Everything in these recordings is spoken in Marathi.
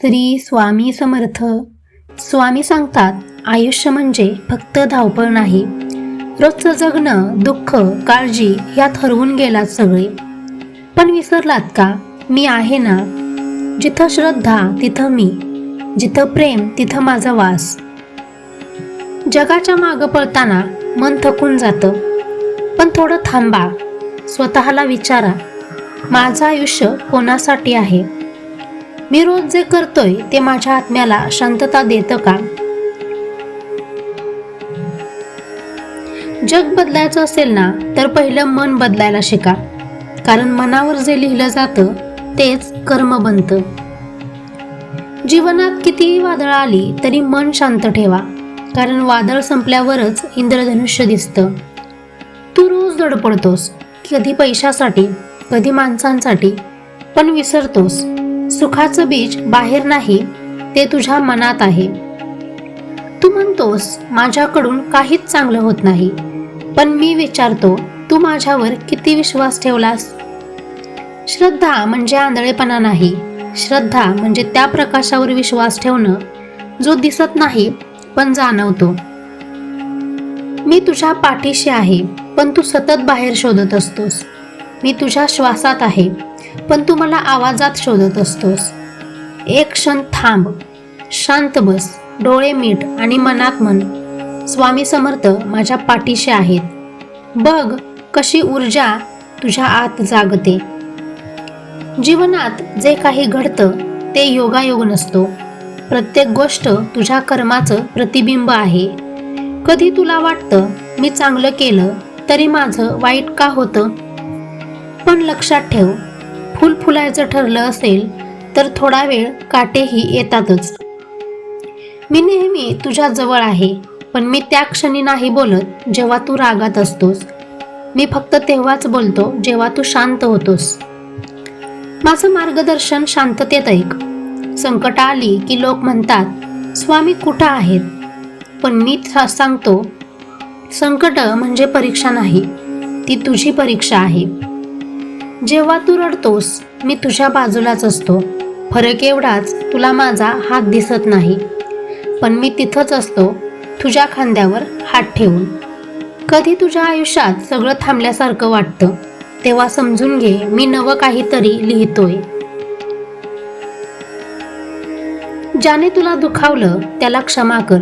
श्री स्वामी समर्थ. स्वामी सांगतात आयुष्य म्हणजे फक्त धावपळ नाही. रोजचं जगणं दुःख काळजी यात हरवून गेलात सगळे. पण विसरलात का? मी आहे ना? जिथं श्रद्धा तिथं मी. जिथं प्रेम तिथं माझा वास. जगाच्या मागं पळताना मन थकून जातं. पण थोडं थांबा. स्वतःला विचारा. माझं आयुष्य कोणासाठी आहे? मी रोज जे करतोय ते माझ्या आत्म्याला शांतता देतं का? जग बदलायचं असेल ना तर पहिलं मन बदलायला शिका. कारण मनावर जे लिहिलं जातं तेच कर्म बनतं. जीवनात कितीही वादळ आली तरी मन शांत ठेवा. कारण वादळ संपल्यावरच इंद्रधनुष्य दिसतं. तू रोज धडपडतोस कधी पैशासाठी कधी माणसांसाठी पण विसरतोस. सुखाचं बीज बाहेर नाही ते तुझ्या मनात आहे. तू म्हणतोस माझ्याकडून काहीच चांगलं होत नाही. पण मी विचारतो तू माझ्यावर किती विश्वास ठेवलास? श्रद्धा म्हणजे आंधळेपणा नाही. श्रद्धा म्हणजे त्या प्रकाशावर विश्वास ठेवणं जो दिसत नाही पण जाणवतो. मी तुझ्या पाठीशी आहे पण तू सतत बाहेर शोधत असतोस. मी तुझ्या श्वासात आहे. पण तू मला आवाजात शोधत असतोस. एक क्षण थांब. शांत बस. डोळे मीठ आणि मनात मन स्वामी समर्थ माझ्या पाठीशी आहेत. बघ कशी ऊर्जा तुझ्या आत जागते. जीवनात जे काही घडतं ते योगायोग नसतो. प्रत्येक गोष्ट तुझ्या कर्माचं प्रतिबिंब आहे. कधी तुला वाटतं मी चांगलं केलं तरी माझं वाईट का होतं? पण लक्षात ठेव फुल फुलायचं ठरलं असेल तर थोडा वेळ काटेही येतातच. मी नेहमी तुझ्या जवळ आहे पण मी त्या क्षणी नाही बोलत जेव्हा तू रागात असतोस. मी फक्त तेव्हाच बोलतो जेव्हा तू शांत होतोस. माझं मार्गदर्शन शांततेत ऐक. संकट आली की लोक म्हणतात स्वामी कुठं आहेत? पण मी सांगतो संकट म्हणजे परीक्षा नाही. ती तुझी परीक्षा आहे. जेव्हा तू रडतोस मी तुझ्या बाजूलाच असतो. फरक एवढाच तुला माझा हात दिसत नाही. पण मी तिथंच असतो तुझ्या खांद्यावर हात ठेवून. कधी तुझ्या आयुष्यात सगळं थांबल्यासारखं वाटतं तेव्हा समजून घे मी नवं काहीतरी लिहितोय. ज्याने तुला दुखावलं त्याला क्षमा कर.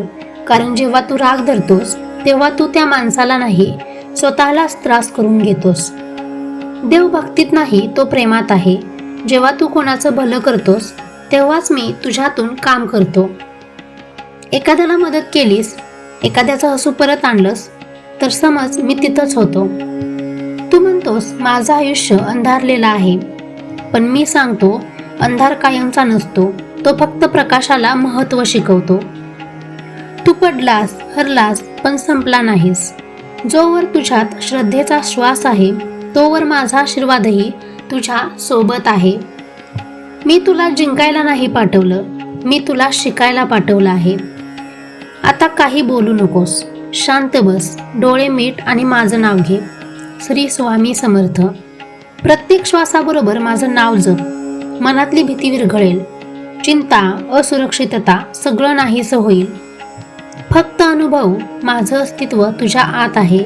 कारण जेव्हा तू राग धरतोस तेव्हा तू त्या माणसाला नाही स्वतःलाच त्रास करून घेतोस. देव भक्तीत नाही तो प्रेमात आहे. जेव्हा तू कोणाचं भलं करतोस तेव्हाच मी तुझ्यातून काम करतो. एखाद्याला मदत केलीस एखाद्याचं हसू परत आणलंस तर समज मी तिथंच होतो. तू म्हणतोस माझं आयुष्य अंधारलेलं आहे. पण मी सांगतो अंधार कायमचा नसतो. तो फक्त प्रकाशाला महत्त्व शिकवतो. तू पडलास हरलास पण संपला नाहीस. जोवर तुझ्यात श्रद्धेचा श्वास आहे तोवर माझा आशीर्वादही तुझ्या सोबत आहे. मी तुला जिंकायला नाही पाठवलं मी तुला शिकायला पाठवलं आहे. आता काही बोलू नकोस. शांत बस डोळे मीठ आणि माझं नाव घे. श्री स्वामी समर्थ. प्रत्येक श्वासाबरोबर माझं नाव जप. मनातली भीती विरघळेल. चिंता असुरक्षितता सगळं नाहीसं होईल. फक्त अनुभव माझं अस्तित्व तुझ्या आत आहे.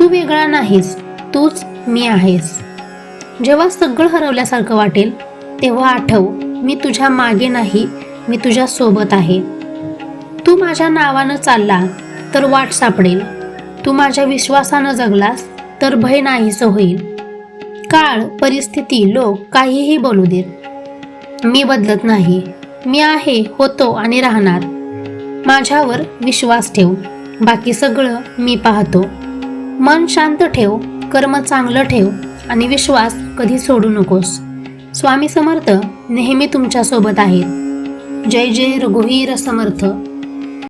तू वेगळा नाहीस. तूच मी आहेस. जेव्हा सगळं हरवल्यासारखं वाटेल तेव्हा आठव मी तुझ्या मागे नाही मी तुझ्या सोबत आहे. तू माझ्या नावानं चालला तर वाट सापडेल. तू माझ्या विश्वासानं जगलास तर भय नाहीसं होईल. काळ परिस्थिती लोक काहीही बोलू देत. मी बदलत नाही. मी आहे होतो आणि राहणार. माझ्यावर विश्वास ठेव. बाकी सगळं मी पाहतो. मन शांत ठेव. कर्म चांगलं ठेव आणि विश्वास कधी सोडू नकोस. स्वामी समर्थ नेहमी तुमच्यासोबत आहेत. जय जय रघुवीर समर्थ.